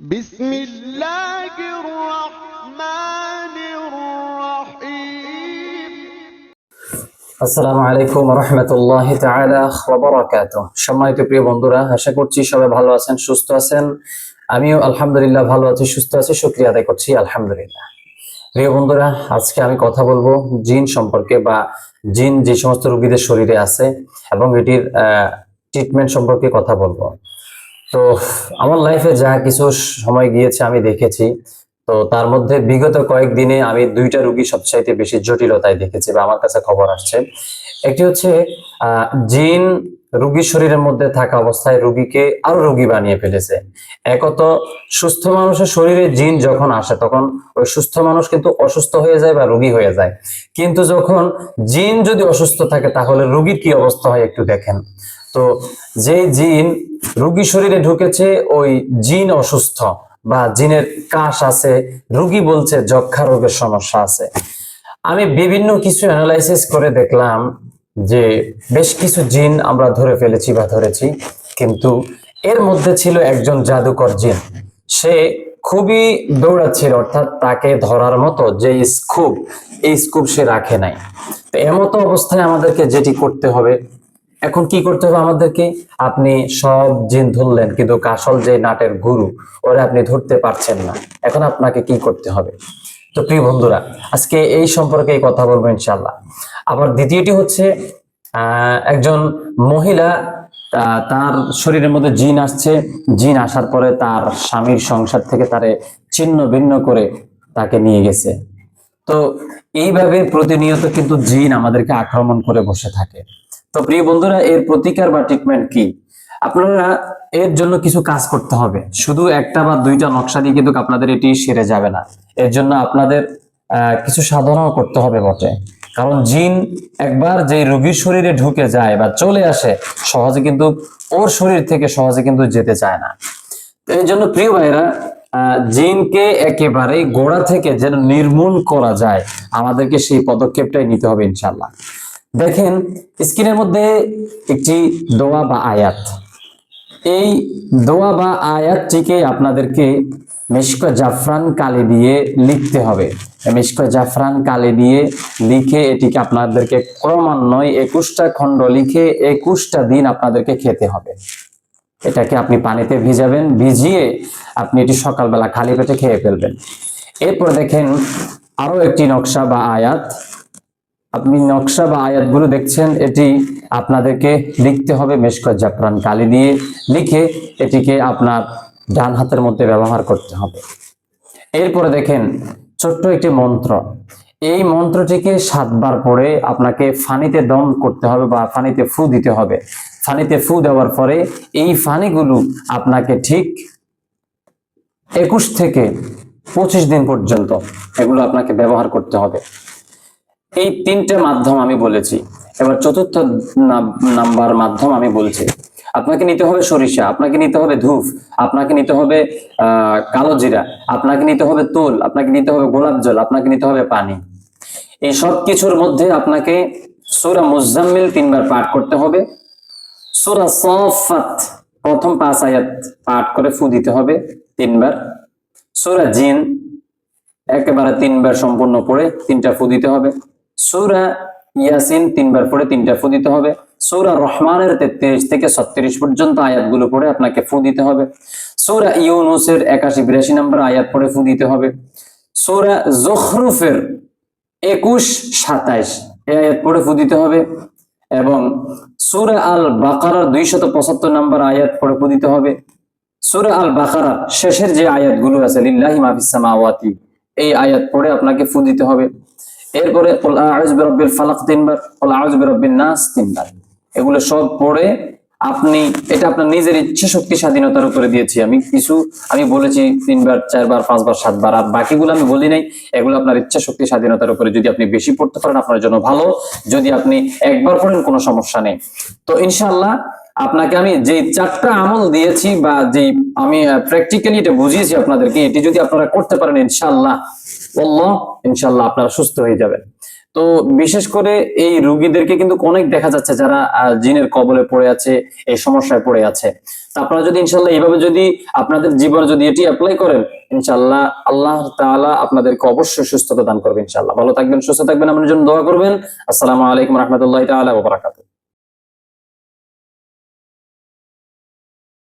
بسم الله الرحمن الرحيم আসসালামু আলাইকুম রহমতুল্লাহ তাআলা ওয়া বারাকাতুহু সম্মানিত প্রিয় বন্ধুরা আশা করছি সবাই ভালো আছেন সুস্থ আছেন আমিও আলহামদুলিল্লাহ ভালো আছি সুস্থ আছি শুকরিয়া আদায় করছি আলহামদুলিল্লাহ প্রিয় বন্ধুরা আজকে আমি কথা বলবো জিন সম্পর্কে বা জিন যে সমস্ত রোগীদের শরীরে আছে এবং এটির ট্রিটমেন্ট সম্পর্কে কথা বলবো তো আমার লাইফে যা কিছু সময় গিয়েছে আমি দেখেছি। তো তার মধ্যে বিগত কয়েকদিনে আমি দুইটা রুগী সবচাইতে বেশি জটিলতায় দেখেছি বা আমার কাছে খবর আসছে। একটি হচ্ছে জিন রুগীর শরীরের মধ্যে থাকা অবস্থায় রুগীকে আরও রোগী বানিয়ে ফেলেছে। একত সুস্থ মানুষের শরীরে জিন যখন আসে তখন ওই সুস্থ মানুষ কিন্তু অসুস্থ হয়ে যায় বা রুগী হয়ে যায়। কিন্তু যখন জিন যদি অসুস্থ থাকে তাহলে রুগীর কি অবস্থা হয় একটু দেখেন। তো যে জিন রুগী শরীরে ঢুকেছে, ওই জিন অসুস্থ বা জিনের কাশ আছে, রুগী বলছে যক্ষা রোগের সমস্যা আছে। আমি বিভিন্ন কিছু অ্যানালাইসিস করে দেখলাম যে বেশ কিছু জিন আমরা ধরে ফেলেছি বা ধরেছি, কিন্তু এর মধ্যে ছিল একজন জাদুকর জিন। সে খুবই দৌড়াচ্ছিল, অর্থাৎ তাকে ধরার মতো যে স্কুপ, এই স্কুপ সে রাখে নাই। তো এমতো অবস্থায় আমাদেরকে যেটি করতে হবে এখন কি করতে হবে আমাদেরকে? আপনি সব জিন ধরলেন, কিন্তু কাসল যে নাটের গুরু, ওরা আপনি ধরতে পারছেন না। এখন আপনাকে কি করতে হবে? তো প্রিয় বন্ধুরা, আজকে এই সম্পর্কে কথা বলব ইনশাল্লাহ আবার দ্বিতীয়টি হচ্ছে একজন মহিলা তার শরীরের মধ্যে জিন আসছে। জিন আসার পরে তার স্বামীর সংসার থেকে তারে ছিন্ন ভিন্ন করে তাকে নিয়ে গেছে। তো এইভাবে প্রতিনিয়ত কিন্তু জিন আমাদেরকে আক্রমণ করে বসে থাকে। তো প্রিয় বন্ধুরা, এর প্রতিকার বা ট্রিটমেন্ট কি? আপনারা এর জন্য কিছু কাজ করতে হবে। শুধু একটা বা দুইটা নকশা দিয়ে কিন্তু আপনাদের এটি সেরে যাবে না। এর জন্য আপনাদের কিছু সাধনাও করতে হবে বটে। কারণ জিন একবার যে রোগীর শরীরে ঢুকে যায় বা চলে আসে, সহজে কিন্তু ওর শরীর থেকে সহজে কিন্তু যেতে চায় না। এই জন্য প্রিয় ভাইরা জিনকে একেবারে গোড়া থেকে যেন নির্মূল করা যায়, আমাদেরকে সেই পদক্ষেপটাই নিতে হবে ইনশাল্লাহ দেখেন, স্ক্রিনের মধ্যে একটি দোয়া বা আয়াত। এই দোয়া বা আয়াতটিকে আপনাদেরকে মিশক জাফরান কালি দিয়ে লিখতে হবে। মিশক জাফরান কালি দিয়ে লিখে এটিকে আপনাদেরকে ক্রমান্বয়ে একুশটা খণ্ড লিখে একুশটা দিন আপনাদেরকে খেতে হবে। এটাকে আপনি পানিতে ভিজাবেন, ভিজিয়ে আপনি এটি সকালবেলা খালি পেটে খেয়ে ফেলবেন। এরপর দেখেন আরও একটি নকশা বা আয়াত। আপনি নকশা বা আয়াতগুলো দেখছেন, এটি আপনাদেরকে লিখতে হবে মেশকত জাফরান কালি দিয়ে। লিখে এটিকে আপনার ডান হাতের মধ্যে ব্যবহার করতে হবে। এরপরে দেখেন, ছোট্ট একটি মন্ত্র। এই মন্ত্রটিকে সাতবার পরে আপনাকে ফানিতে দম করতে হবে বা ফানিতে ফু দিতে হবে। ফানিতে ফু দেওয়ার পরে এই ফানিগুলো আপনাকে ঠিক একুশ থেকে পঁচিশ দিন পর্যন্ত এগুলো আপনাকে ব্যবহার করতে হবে। এই তিনটে মাধ্যম আমি বলেছি। এবার চতুর্থ নাম- নাম্বার মাধ্যম আমি বলছি। আপনাকে নিতে হবে সরিষা, আপনাকে নিতে হবে ধূপ, আপনাকে নিতে হবে, আহ, কালো জিরা, আপনাকে নিতে হবে তোল, আপনাকে নিতে হবে গোলাপ জল, আপনাকে নিতে হবে পানি। এই সব কিছুর মধ্যে আপনাকে সুরা মুজাম্মিল তিনবার পাঠ করতে হবে। সুরা সফাত প্রথম পাঁচ আয়াত পাঠ করে ফু দিতে হবে তিনবার। সুরা জিন, একেবারে তিনবার সম্পূর্ণ পড়ে তিনটা ফু দিতে হবে। সূরা ইয়াসিন তিনবার পড়ে তিনটা ফু দিতে হবে। সূরা রহমানের তেত্রিশ থেকে ছত্রিশ পর্যন্ত আয়াতগুলো পড়ে আপনাকে ফু দিতে হবে। সূরা ইউনুসের একাশি বিরাশি নম্বর আয়াত পড়ে ফু দিতে হবে। সূরা জখরুফের একুশ সাতাইশ এই আয়াত পড়ে ফু দিতে হবে এবং সুরা আল বাকারার দুইশত পঁচাত্তর নম্বর আয়াত পড়ে ফু দিতে হবে। সূরা আল বাকারা শেষের যে আয়াতগুলো আছে, লিল্লাহি মাফিস এই আয়াত পড়ে আপনাকে ফু দিতে হবে। এরপরে ফালাক তিনবার আউযু নাস তিনবার। এগুলো সব পড়ে আপনি, এটা আপনার নিজের ইচ্ছে শক্তি স্বাধীনতার উপরে দিয়েছি আমি। কিছু আমি বলেছি তিনবার, চারবার, পাঁচবার, সাতবার, আর বাকিগুলো আমি বলি নাই। এগুলো আপনার ইচ্ছা শক্তি স্বাধীনতার উপরে যদি আপনি বেশি পড়তে পারেন, আপনার জন্য ভালো। যদি আপনি একবার পড়েন, কোনো সমস্যা নেই। তো ইনশাল্লাহ আপনাকে আমি যে চারটা আমল দিয়েছি বা যে আমি প্র্যাকটিক্যালি এটা বুঝিয়েছি আপনাদেরকে, এটি যদি আপনারা করতে পারেন ইনশাআল্লাহ আল্লাহ ইনশাআল্লাহ আপনারা সুস্থ হয়ে যাবেন। তো বিশেষ করে এই রুগীদেরকে কিন্তু অনেক দেখা যাচ্ছে যারা জিনের কবলে পড়ে আছে, এই সমস্যায় পড়ে আছে। আপনারা যদি ইনশাল্লাহ এইভাবে যদি আপনাদের জীবনে যদি এটি অ্যাপ্লাই করেন ইনশাল্লাহ আল্লাহ তাআলা আপনাদেরকে অবশ্যই সুস্থতা দান করবে ইনশাল্লাহ ভালো থাকবেন, সুস্থ থাকবেন, আমাদের জন্য দোয়া করবেন। আসসালামু আলাইকুম রহমতুল্লাহ তাআলা ওয়া বারাকাতুহু।